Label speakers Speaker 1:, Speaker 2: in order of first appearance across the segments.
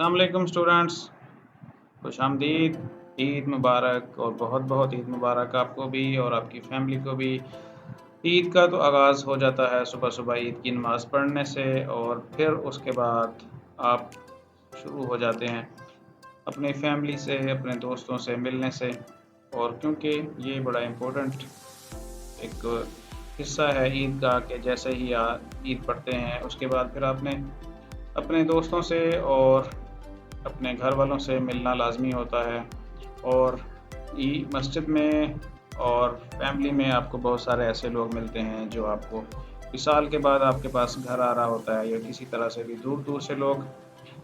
Speaker 1: अलैक्म students खुश आमदीद ईद मुबारक और बहुत बहुत ईद मुबारक आपको भी और आपकी फैमिली को भी। ईद का तो आगाज़ हो जाता है सुबह सुबह ईद की नमाज़ पढ़ने से और फिर उसके बाद आप शुरू हो जाते हैं अपनी फैमिली से, अपने दोस्तों से मिलने से। और क्योंकि ये बड़ा इम्पोर्टेंट एक हिस्सा है ईद का कि जैसे ही ईद पढ़ते हैं, उसके बाद फिर आपने अपने दोस्तों से और अपने घर वालों से मिलना लाजमी होता है। और मस्जिद में और फैमिली में आपको बहुत सारे ऐसे लोग मिलते हैं जो आपको साल के बाद आपके पास घर आ रहा होता है या किसी तरह से भी दूर दूर से लोग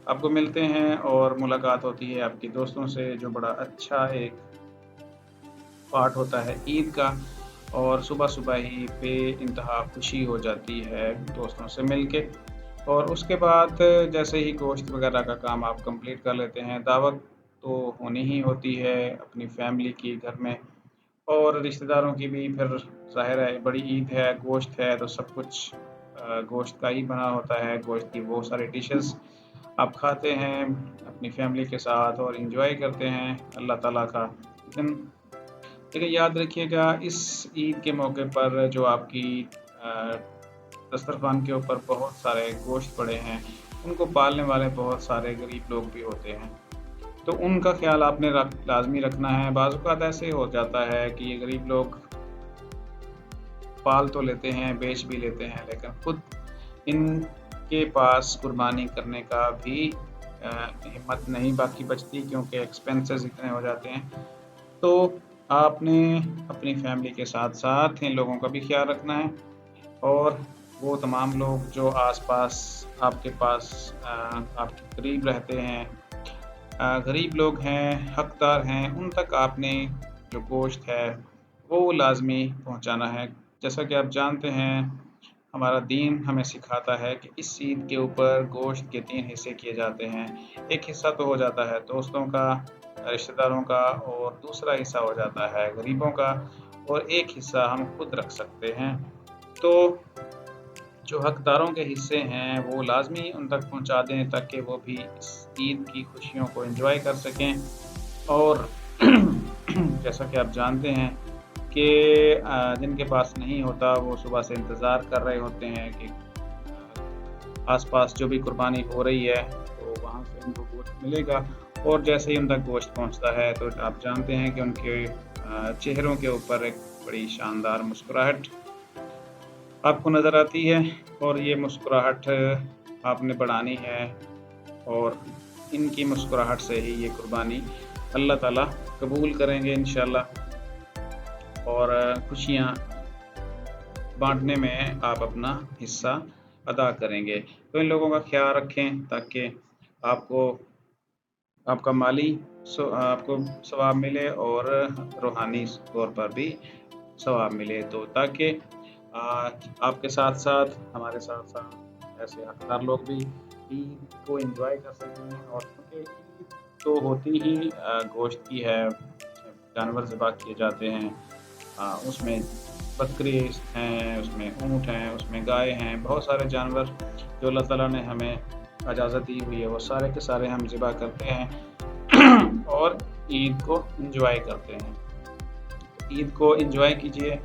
Speaker 1: आपको मिलते हैं और मुलाकात होती है आपके दोस्तों से, जो बड़ा अच्छा एक पार्ट होता है ईद का। और सुबह सुबह ही बे इंतहा खुशी हो जाती है दोस्तों से मिल के और उसके बाद जैसे ही गोश्त वगैरह का काम आप कंप्लीट कर लेते हैं, दावत तो होनी ही होती है अपनी फैमिली की, घर में। और रिश्तेदारों की भी फिर ज़ाहिर है, बड़ी ईद है, गोश्त है तो सब कुछ गोश्त का ही बना होता है। गोश्त की बहुत सारी डिशेस आप खाते हैं अपनी फैमिली के साथ और इन्जॉय करते हैं अल्लाह ताला का। लेकिन लेकिन याद रखिएगा, इस ईद के मौके पर जो आपकी दस्तरखान के ऊपर बहुत सारे गोश्त पड़े हैं। उनको पालने वाले बहुत सारे गरीब लोग भी होते हैं। तो उनका ख्याल आपने रख, लाजमी रखना है। बाज़ात ऐसे हो जाता है कि ये गरीब लोग पाल तो लेते हैं बेच भी लेते हैं लेकिन खुद इनके पास कुर्बानी करने का भी हिम्मत नहीं बाकी बचती क्योंकि एक्सपेंसेस इतने हो जाते हैं। तो आपने अपनी फैमिली के साथ साथ इन लोगों का भी ख्याल रखना है और वो तमाम लोग जो आसपास आपके पास आपके करीब रहते हैं गरीब लोग हैं, हकदार हैं, उन तक आपने जो गोश्त है, वो लाजमी पहुंचाना है। जैसा कि आप जानते हैं, हमारा दीन हमें सिखाता है कि इस ईद के ऊपर गोश्त के तीन हिस्से किए जाते हैं। एक हिस्सा तो हो जाता है दोस्तों का, रिश्तेदारों का और दूसरा हिस्सा हो जाता है गरीबों का और एक हिस्सा हम खुद रख सकते हैं। तो जो हकदारों के हिस्से हैं, वो लाजमी उन तक पहुँचा दें ताकि वो भी इस ईद की खुशियों को एंजॉय कर सकें। और जैसा कि आप जानते हैं कि जिनके पास नहीं होता, वो सुबह से इंतज़ार कर रहे होते हैं कि आसपास जो भी कुर्बानी हो रही है तो वहाँ से उनको गोश्त मिलेगा। और जैसे ही उन तक गोश्त पहुँचता है तो आप जानते हैं कि उनके चेहरों के ऊपर एक बड़ी शानदार मुस्कुराहट आपको नज़र आती है और ये मुस्कुराहट आपने बढ़ानी है और इनकी मुस्कुराहट से ही ये कुर्बानी अल्लाह ताला कबूल करेंगे इन और खुशियाँ बांटने में आप अपना हिस्सा अदा करेंगे। तो इन लोगों का ख्याल रखें ताकि आपको, आपका माली आपको सवाब मिले और रूहानी तौर पर भी सवाब मिले तो ताकि आपके साथ साथ, हमारे साथ साथ ऐसे हकदार लोग भी ईद को एंजॉय कर सकते हैं और क्योंकि ईद तो होती ही गोश्त की है, जानवर ज़बा किए जाते हैं उसमें बकरी हैं, उसमें ऊँट हैं, उसमें गाय हैं, बहुत सारे जानवर जो अल्लाह ताला ने हमें इजाज़त दी हुई है, वो सारे के सारे हम ज़बा करते हैं और ईद को इंजॉय करते हैं। ईद को इंजॉय कीजिए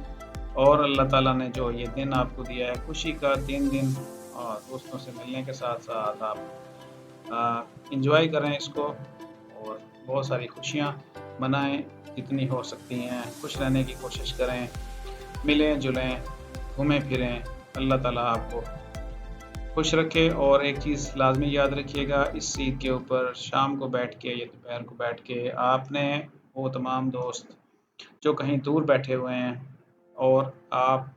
Speaker 1: और अल्लाह ताला ने जो ये दिन आपको दिया है, खुशी का तीन दिन, और दोस्तों से मिलने के साथ साथ आप इंजॉय करें इसको और बहुत सारी खुशियाँ मनाएँ, जितनी हो सकती हैं। खुश रहने की कोशिश करें, मिलें, जुलें, घूमें, फिरें। अल्लाह ताला आपको खुश रखे और एक चीज़ लाजमी याद रखिएगा, इस ईद के ऊपर शाम को बैठ के या दोपहर को बैठ के आपने वो तमाम दोस्त जो कहीं दूर बैठे हुए हैं और आप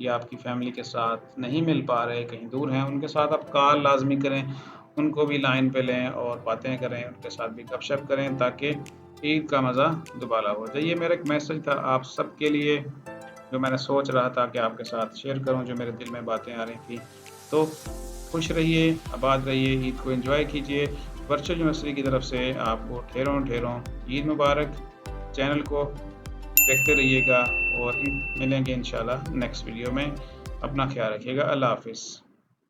Speaker 1: या आपकी फैमिली के साथ नहीं मिल पा रहे, कहीं दूर हैं, उनके साथ आप कॉल लाजमी करें, उनको भी लाइन पे लें और बातें करें, उनके साथ भी गपशप करें ताकि ईद का मज़ा दोबारा हो जाए। ये मेरा एक मैसेज था आप सबके लिए, जो मैंने सोच रहा था कि आपके साथ शेयर करूँ, जो मेरे दिल में बातें आ रही थी। तो खुश रहिए, आबाद रहिए, ईद को एंजॉय कीजिए। वर्चुअल यूनिवर्सिटी की तरफ़ से आपको ठेरों ठेरों ईद मुबारक। चैनल को देखते रहिएगा और मिलेंगे इन नेक्स्ट वीडियो में। अपना ख्याल रखिएगा। अल्लाह हाफिज़।